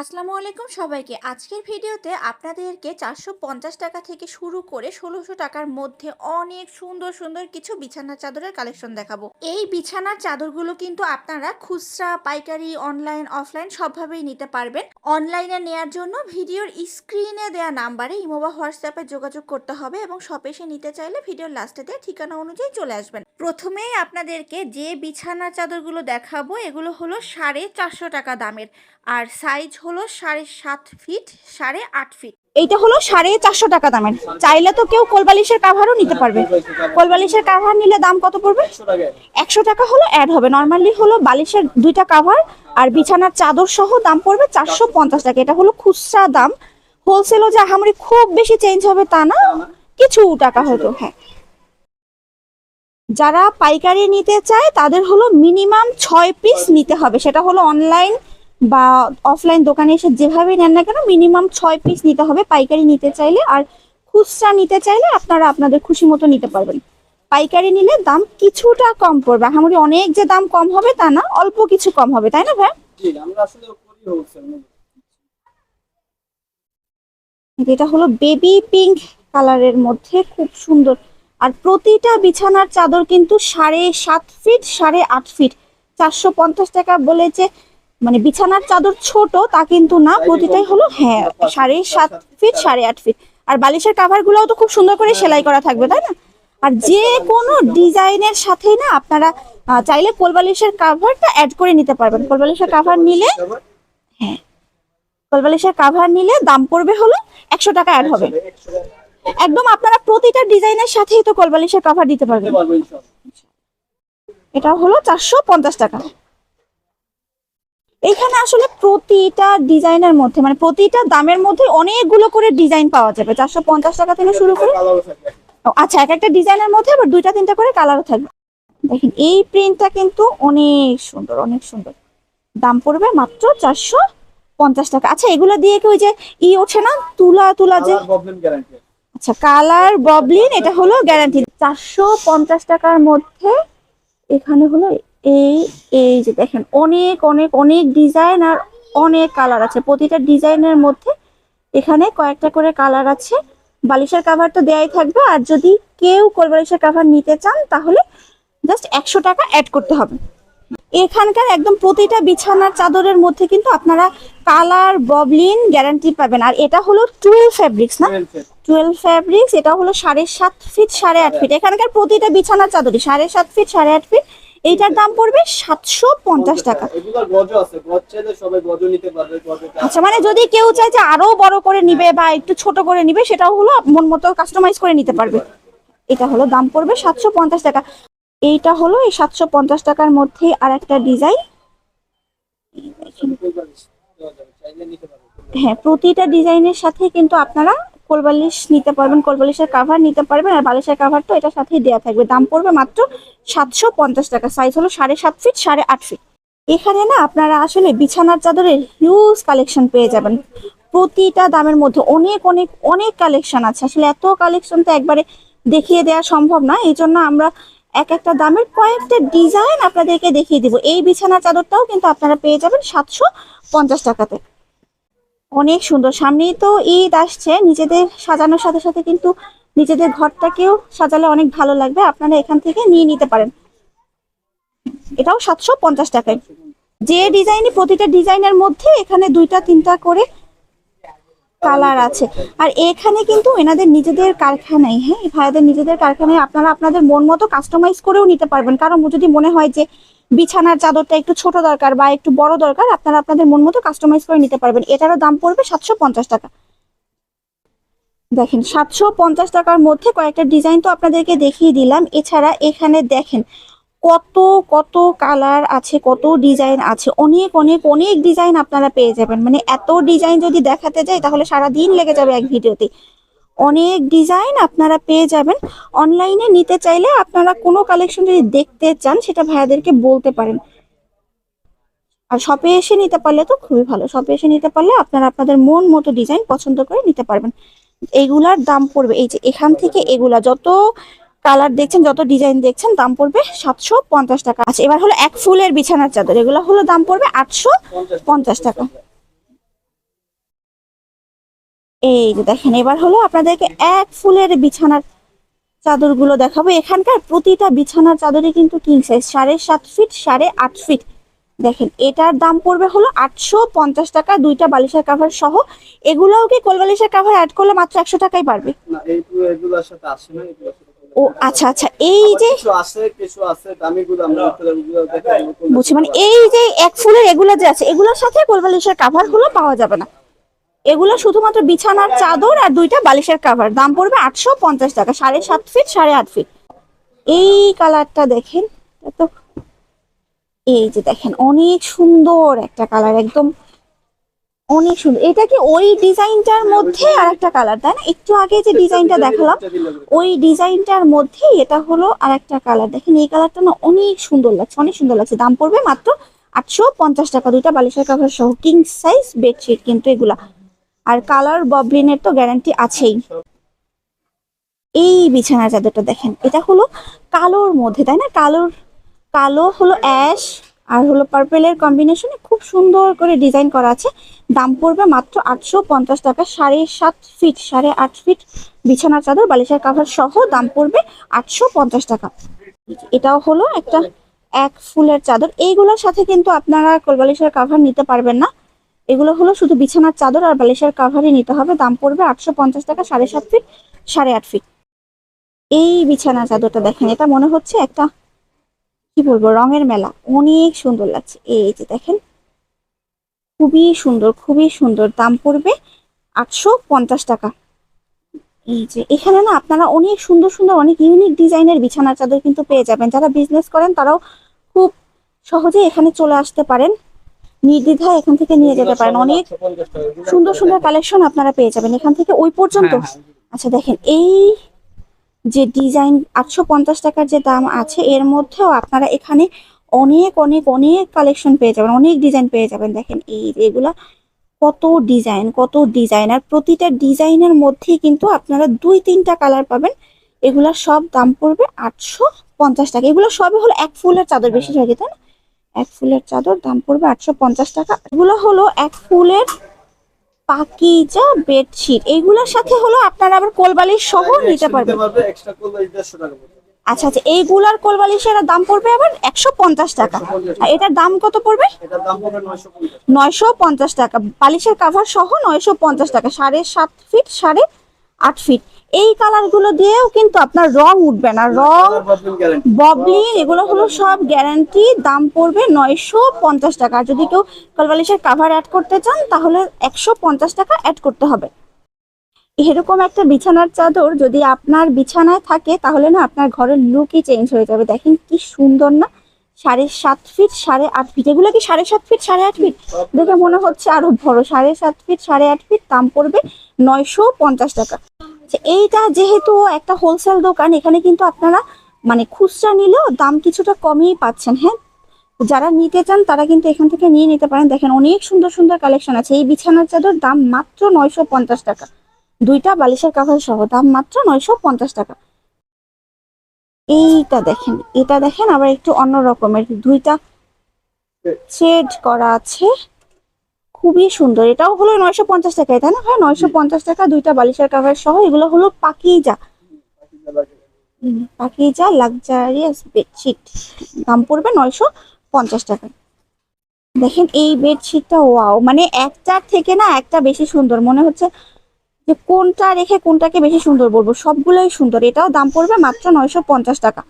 আসসালামু আলাইকুম সবাইকে। আজকের ভিডিওতে আপনাদেরকে চারশো পঞ্চাশ টাকা থেকে শুরু করে ষোলোশো টাকার মধ্যে অনেক সুন্দর সুন্দর কিছু বিছানার চাদরের কালেকশন দেখাবো। এই বিছানার চাদরগুলো কিন্তু আপনারা খুচরা, পাইকারি, অনলাইন, অফলাইন সবভাবেই নিতে পারবেন। অনলাইনে নেয়ার জন্য ভিডিওর স্ক্রিনে দেওয়া নাম্বারে ইমো বা হোয়াটসঅ্যাপে যোগাযোগ করতে হবে এবং শপে এসে নিতে চাইলে ভিডিওর লাস্টে দেওয়া ঠিকানা অনুযায়ী চলে আসবেন। প্রথমেই আপনাদেরকে যে বিছানার চাদরগুলো দেখাবো, এগুলো হলো সাড়ে চারশো টাকা দামের। আর সাইজ হলো সাড়ে সাত ফিট সাড়ে আট ফিট এইটা হলো সাড়ে চারশো টাকা দামের। চাইলে তো কেউ কোলবালিশের কাভারও নিতে পারবে। কোলবালিশের কাভার নিলে দাম কত পড়বে? একশো টাকা হলো অ্যাড হবে। নর্মালি হলো বালিশের দুইটা কাভার আর বিছানার চাদর সহ দাম পড়বে চারশো পঞ্চাশ টাকা। এটা হলো খুচরা দাম। হোলসেলও যে আহামরি খুব বেশি চেঞ্জ হবে তা না। কিছু টাকা হয়তো হ্যাঁ। যারা পাইকারি নিতে চায়, তাদের হলো মিনিমাম ছয় পিস নিতে হবে। সেটা হলো অনলাইন বা অফলাইন দোকানে এসে যেভাবে নেন না কেন মিনিমাম ছয় পিস নিতে হবে। পাইকারি নিতে চাইলে আর খুচরা নিতে চাইলে আপনারা আপনাদের খুশি মতো নিতে পারবেন। পাইকারি নিলে দাম কিছুটা কম পড়বে। আহামরি অনেক যে দাম কম হবে তা না অল্প কিছু কম হবে তাই না ভাই? এটা হলো বেবি পিঙ্ক কালারের মধ্যে খুব সুন্দর। আর প্রতিটা বিছানার চাদর কিন্তু সাড়ে সাত ফিট সাড়ে আট ফিট চারশো পঞ্চাশ টাকা বলে যে মানে বিছানার চাদর ছোট তা কিন্তু না। প্রতিটাই হলো হ্যাঁ সাড়ে সাত ফিট সাড়ে আট ফিট। আর বালিশের কাভার গুলোও তো খুব সুন্দর করে সেলাই করা থাকবে তাই না? আর যে কোনো ডিজাইনের সাথেই না আপনারা চাইলে কোলবালিশের কাভারটা অ্যাড করে নিতে পারবেন। কোলবালিশের কাভার নিলে হ্যাঁ কোলবালিশের কাভার নিলে দাম পড়বে হলো একশো টাকা অ্যাড হবে। একদম আপনারা প্রতিটা ডিজাইনের সাথেই তো কোলবালিশের কাভার দিতে পারবেন। এটা হলো চারশো পঞ্চাশ টাকা। এখানে আসলে প্রতিটা ডিজাইনের মধ্যে মানে প্রতিটা দামের মধ্যে অনেকগুলো করে ডিজাইন পাওয়া যাবে। চারশো পঞ্চাশ টাকা থেকে শুরু করে আচ্ছা এক একটা ডিজাইনের মধ্যে আবার দুইটা তিনটা করে কালারও থাকবে। দেখেন এই প্রিন্টটা কিন্তু অনেক সুন্দর অনেক সুন্দর। দাম পড়বে মাত্র চারশো পঞ্চাশ টাকা। আচ্ছা এগুলো দিয়ে কি ওই যে ই ওঠে না? তুলা তুলা যে আচ্ছা কালার ববলিন এটা হলো গ্যারান্টি চারশো পঞ্চাশ টাকার মধ্যে এখানে হলো এই এই যে দেখেন অনেক অনেক অনেক ডিজাইন আর অনেক কালার আছে। প্রতিটা ডিজাইনের মধ্যে এখানে কয়েকটা করে কালার আছে। বালিশের কাভার তো দেয়াই থাকবে। আর যদি কেউ কোল বালিশের কাভার নিতে চান তাহলে জাস্ট একশো টাকা অ্যাড করতে হবে। এখানকার একদম প্রতিটা বিছানার চাদরের মধ্যে কিন্তু আপনারা কালার ববলিন গ্যারান্টি পাবেন। আর এটা হলো টুয়েলভ ফ্যাব্রিক্স না? টুয়েলভ ফ্যাব্রিক্স এটা হলো সাড়ে সাত ফিট সাড়ে আট ফিট এখানকার প্রতিটা বিছানার চাদরই সাড়ে সাত ফিট সাড়ে আট ফিট এইটার দাম পড়বে সাতশো পঞ্চাশ টাকা। আচ্ছা মানে যদি কেউ চায় যে আরও বড় করে নিবে বা একটু ছোট করে নিবে সেটাও হলো মন মতো কাস্টমাইজ করে নিতে পারবে। এটা হলো দাম পড়বে সাতশো পঞ্চাশ টাকা। এইটা হলো এই সাতশো পঞ্চাশ টাকার মধ্যে আর একটা ডিজাইন হ্যাঁ প্রতিটা ডিজাইনের সাথে কিন্তু আপনারা কোলবালিশ নিতে পারবেন, কোলবালিশের কাভার নিতে পারবেন আর বালিশের কাভার তো এটার সাথেই দেওয়া থাকবে। দাম পড়বে মাত্র সাতশো পঞ্চাশ টাকা। সাইজ হলো সাড়ে সাত ফিট সাড়ে আট ফিট এখানে না আপনারা আসলে বিছানার চাদরের হিউজ কালেকশন পেয়ে যাবেন। প্রতিটা দামের মধ্যে অনেক অনেক অনেক কালেকশন আছে। আসলে এত কালেকশন তো একবারে দেখিয়ে দেওয়া সম্ভব না। এই জন্য আমরা এক একটা দামের কয়েকটা ডিজাইন আপনাদেরকে দেখিয়ে দিব। এই বিছানার চাদরটাও কিন্তু আপনারা পেয়ে যাবেন সাতশো পঞ্চাশ টাকাতে। অনেক সুন্দর। সামনেই তো ঈদ আসছে, নিজেদের সাজানোর সাথে সাথে কিন্তু নিজেদের ঘরটাকেও সাজালে অনেক ভালো লাগবে। আপনারা এখান থেকে নিয়ে নিতে পারেন। এটাও সাতশো পঞ্চাশ টাকায়। যে ডিজাইনই প্রতিটা ডিজাইনের মধ্যে এখানে দুইটা, তিনটা করে কালার আছে। আর এখানে কিন্তু এনাদের নিজেদের কারখানায় হ্যাঁ? ভাইয়াদের নিজেদের কারখানায় আপনারা আপনাদের মন মতো কাস্টমাইজ করেও নিতে পারবেন। কারণ যদি মনে হয় যে বিছানার চাদরটা একটু ছোট দরকার বা একটু বড় দরকার, আপনারা আপনাদের মন মতো কাস্টমাইজ করে নিতে পারবেন। এটারও দাম পড়বে সাতশো পঞ্চাশ টাকা। দেখেন, সাতশো পঞ্চাশ টাকার মধ্যে কয়েকটা ডিজাইন তো আপনাদেরকে দেখিয়ে দিলাম। এছাড়া এখানে দেখেন, কত কত কালার আছে, কত ডিজাইন আছে, অনেক অনেক অনেক ডিজাইন আপনারা পেয়ে যাবেন। মানে এত ডিজাইন যদি দেখাতে যাই, তাহলে সারা দিন লেগে যাবে এক ভিডিওতে। অনেক ডিজাইন আপনারা পেয়ে যাবেন। অনলাইনে নিতে চাইলে আপনারা কোনো কালেকশন যদি দেখতে চান, সেটা ভাইয়াদেরকে বলতে পারেন। আর শপে এসে নিতে পারলে তো খুবই ভালো। শপে এসে নিতে পারলে আপনারা আপনাদের মন মতো ডিজাইন পছন্দ করে নিতে পারবেন। এগুলার দাম পড়বে, এই যে এখান থেকে এগুলা, যত কালার দেখছেন, যত ডিজাইন দেখছেন, দাম পড়বে সাতশো পঞ্চাশ টাকা। আচ্ছা এবার হলো এক ফুলের বিছানার চাদর। এগুলো হলো দাম পড়বে আটশো পঞ্চাশ টাকা। এই যে দেখেন এবার হলো আপনাদেরকে এক ফুলের বিছানার চাদরগুলো দেখাবো। এখানকার প্রতিটা বিছানার চাদরই কিন্তু কিং সাইজ সাড়ে সাত ফিট সাড়ে আট ফিট দেখেন এটার দাম পড়বে হলো আটশো পঞ্চাশ টাকা দুইটা বালিশের কাভার সহ। এগুলোও কি কোল বালিশের কাভার অ্যাড করলে মাত্র একশো টাকাই পারবে ও আচ্ছা আচ্ছা এই যে কিছু আছে কিছু আছে দামিগুলো আমরা ওগুলো দেখে বুঝছি মানে এই যে এক ফুলের এগুলো যে আছে এগুলোর সাথে কোল বালিশের কাভারগুলো পাওয়া যাবে না। এগুলো শুধুমাত্র বিছানার চাদর আর দুইটা বালিশের কাভার দাম পড়বে আটশো পঞ্চাশ টাকা, সাড়ে সাত ফিট সাড়ে আট ফিট এই কালারটা দেখেন তো এই যে দেখেন, অনেক সুন্দর একটা কালার একদম অনেক সুন্দর। এটা কি ওই ডিজাইনটার মধ্যে আর একটা কালার তাই না? একটু আগে যে ডিজাইনটা দেখালাম, ওই ডিজাইনটার মধ্যে এটা হলো আর একটা কালার দেখেন, এই কালারটা না অনেক সুন্দর লাগছে, অনেক সুন্দর লাগছে। দাম পড়বে মাত্র আটশো পঞ্চাশ টাকা, দুইটা বালিশের কাভার সহ কিং সাইজ বেডশিট কিন্তু এগুলা। আর কালার ববলিনের তো গ্যারান্টি আছেই। এই বিছানার চাদরটা দেখেন, এটা হলো কালোর মধ্যে, তাই না? কালোর, কালো হলো অ্যাশ আর হলো পার্পেলের কম্বিনেশনে খুব সুন্দর করে ডিজাইন করা আছে। দাম পড়বে মাত্র আটশো পঞ্চাশ টাকা, সাড়ে সাত ফিট, সাড়ে আট ফিট বিছানার চাদর, বালিশের কাভার সহ দাম পড়বে আটশো পঞ্চাশ টাকা। এটাও হলো একটা এক ফুলের চাদর। এইগুলোর সাথে কিন্তু আপনারা কোলবালিশের কাভার নিতে পারবেন না। এগুলো হলো শুধু বিছানার চাদর আর বালিশের কাভারই নিতে হবে। দাম পড়বে আটশো পঞ্চাশ টাকা, সাড়ে সাত ফিট সাড়ে আট ফিট এই বিছানা চাদরটা দেখেন, এটা মনে হচ্ছে একটা, কি বলব, রঙের মেলা। অনেক সুন্দর লাগছে। এই যে দেখেন, খুবই সুন্দর খুবই সুন্দর। দাম পড়বে আটশো পঞ্চাশ টাকা। এই যে, এখানে না আপনারা অনেক সুন্দর সুন্দর, অনেক ইউনিক ডিজাইনের বিছানার চাদর কিন্তু পেয়ে যাবেন। যারা বিজনেস করেন, তারাও খুব সহজে এখানে চলে আসতে পারেন। নির্দ্বিধায় এখান থেকে নিয়ে যেতে পারেন। অনেক সুন্দর সুন্দর কালেকশন আপনারা পেয়ে যাবেন। এখান থেকে ওই পর্যন্ত। আচ্ছা দেখেন এই যে ডিজাইন আটশো পঞ্চাশ টাকার যে দাম আছে এর মধ্যেও আপনারা এখানে অনেক অনেক অনেক কালেকশন পেয়ে যাবেন অনেক ডিজাইন পেয়ে যাবেন। দেখেন এই এগুলা কত ডিজাইন কত ডিজাইন আর প্রতিটা ডিজাইনের মধ্যেই কিন্তু আপনারা দুই তিনটা কালার পাবেন। এগুলা সব দাম পড়বে আটশো পঞ্চাশ টাকা। এগুলো সবই হলো এক ফুলের চাদর বেশি থাকে তাই না? এক ফুলের চাদর দাম পড়বে আটশো পঞ্চাশ টাকা। এগুলো হলো এক ফুলের পাকিজা বেডশিট। এইগুলোর সাথে হলো আপনারা আবার কোলবালিশ সহ নিতে পারবেন। পারবে এক্সট্রা করলে 150 টাকা পড়বে আচ্ছা আচ্ছা এইগুলার কোলবালিশের দাম পড়বে আবার একশো পঞ্চাশ টাকা। আর এটার দাম কত পড়বে? এটার দাম পড়বে 950 নয়শো পঞ্চাশ টাকা। বালিশের কাভার সহ নয়শো পঞ্চাশ টাকা। সাড়ে সাত ফিট সাড়ে আট ফিট এই কালারগুলো দিয়েও কিন্তু আপনার রং উঠবে না। রং ববলিন এগুলো হলো সব গ্যারান্টি দাম পড়বে নয়শো পঞ্চাশ টাকা। যদি কেউ কলবালিশের কাভার অ্যাড করতে চান তাহলে একশো পঞ্চাশ টাকা অ্যাড করতে হবে। এরকম একটা বিছানার চাদর যদি আপনার বিছানায় থাকে তাহলে না আপনার ঘরের লুকই চেঞ্জ হয়ে যাবে। দেখেন কি সুন্দর না? সাড়ে সাত ফিট সাড়ে আট ফিট এগুলো কি সাড়ে সাত ফিট সাড়ে আট ফিট দেখে মনে হচ্ছে আরও বড়। সাড়ে সাত ফিট সাড়ে আট ফিট দাম পড়বে নয়শো পঞ্চাশ টাকা। এইটা যেহেতু একটা হোলসেল দোকান, এখানে কিন্তু আপনারা মানে খুচরা নিলেও দাম কিছুটা কমই পাচ্ছেন হ্যাঁ? যারা নিতে চান তারা কিন্তু এখান থেকে নিয়ে নিতে পারেন। দেখেন অনেক সুন্দর সুন্দর কালেকশন আছে। এই বিছানার চাদর দাম মাত্র নয়শো পঞ্চাশ টাকা। দুইটা বালিশের কাভার সহ দাম মাত্র নয়শো পঞ্চাশ টাকা। এইটা দেখেন, এটা দেখেন আবার একটু অন্য রকমের। দুইটা শেড করা আছে। খুবই সুন্দর। এটাও হলো নয়শো পঞ্চাশ টাকায় তাই না হ্যাঁ নয়শো পঞ্চাশ টাকা দুইটা বালিশের কাভার সহ এগুলো হলো পাকিজা। পাকিজা লাক্সারিয়াস বেডশিট দাম পড়বে নয়শো পঞ্চাশ টাকা। দেখেন এই বেডশিটটা ওয়াও মানে একটার থেকে না একটা বেশি সুন্দর। মনে হচ্ছে যে কোনটা রেখে কোনটাকে বেশি সুন্দর বলব? সবগুলোই সুন্দর। এটাও দাম পড়বে মাত্র নয়শো পঞ্চাশ টাকা।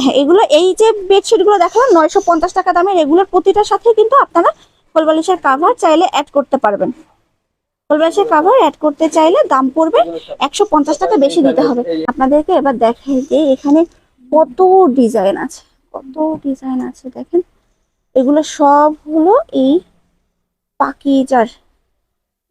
হ্যাঁ এগুলো এই যে বেডশিটগুলো দেখালাম নয়শো পঞ্চাশ টাকা দামের এগুলোর প্রতিটার সাথে কিন্তু আপনারা কোলবালিশের কাভার চাইলে অ্যাড করতে পারবেন। কোলবালিশের কাভার অ্যাড করতে চাইলে দাম পড়বে একশো পঞ্চাশ টাকা বেশি দিতে হবে। আপনাদেরকে এবার দেখাই যে এখানে কত ডিজাইন আছে, কত ডিজাইন আছে দেখেন। এগুলো সব হলো এই পাকিজার।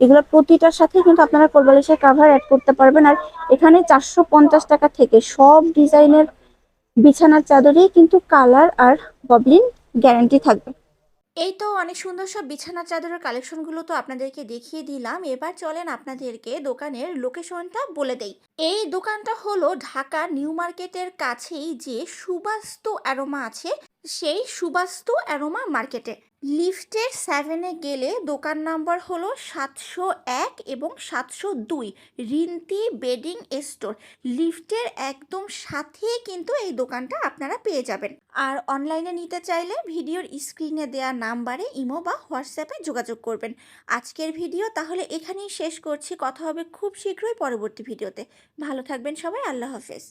এগুলো প্রতিটার সাথে কিন্তু আপনারা কোলবালিশের কাভার অ্যাড করতে পারবেন। আর এখানে চারশো পঞ্চাশ টাকা থেকে সব ডিজাইনের বিছানার চাদরেই কিন্তু কালার আর ববলিন গ্যারান্টি থাকবে। এই তো অনেক সুন্দর সব বিছানা চাদরের কালেকশনগুলো তো আপনাদেরকে দেখিয়ে দিলাম। এবার চলেন আপনাদেরকে দোকানের লোকেশনটা বলে দেই। এই দোকানটা হলো ঢাকা নিউ মার্কেটের কাছেই যে সুবাস্তু অ্যারোমা আছে, সেই সুবাস্তু অ্যারোমা মার্কেটে। লিফটের সেভেনে গেলে দোকান নাম্বার হলো সাতশো এক এবং সাতশো দুই, রিন্তি বেডিং স্টোর। লিফটের একদম সাথে কিন্তু এই দোকানটা আপনারা পেয়ে যাবেন। আর অনলাইনে নিতে চাইলে ভিডিওর স্ক্রিনে দেওয়া নাম্বারে ইমো বা হোয়াটসঅ্যাপে যোগাযোগ করবেন। আজকের ভিডিও তাহলে এখানেই শেষ করছি। কথা হবে খুব শীঘ্রই পরবর্তী ভিডিওতে। ভালো থাকবেন সবাই, আল্লাহ হাফেজ।